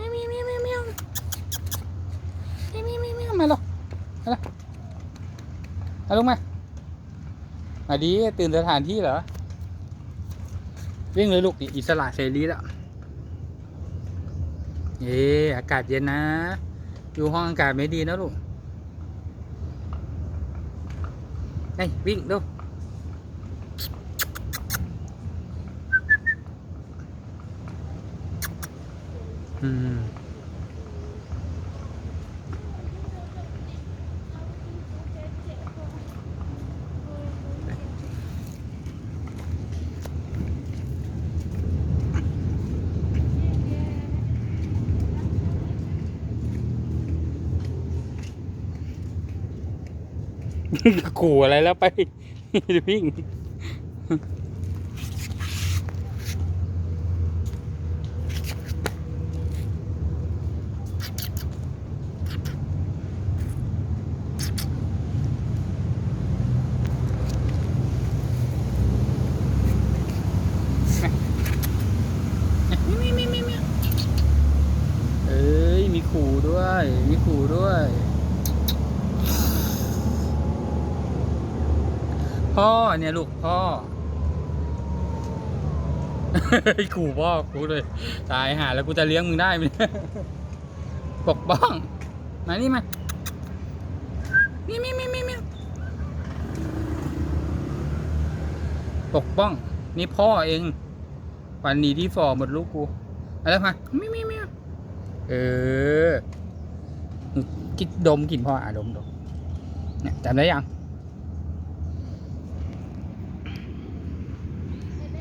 มีมีมีมีมีมีมีมีมาลงมาลงมาลงมามาดีตื่นสถานที่เหรอวิ่งเลยลูกอิสระเสรีแล้วเย้อากาศเย็นนะ อยู่ห้องอากาศไม่ดีนะลูกไอ้วิ่งดู อืมขู่อะไรแล้วไปวิ่ง เอ้ย มีขู่ด้วย มีขู่ด้วย พ่อเนี่ยลูกพ่อ ขู่พ่อกูเลย ตายหาแล้วกูจะเลี้ยงมึงได้ไหมปกป้อง มานี่มานี่มีมีมีมีปกป้อง นี่พ่อเอง วันนี้ที่ฟอร์หมดลูกกูอะไรมามีมีมีเออกินดมกลิ่นพ่ออะดมดมเนี่ยจำได้ยังไม่เป็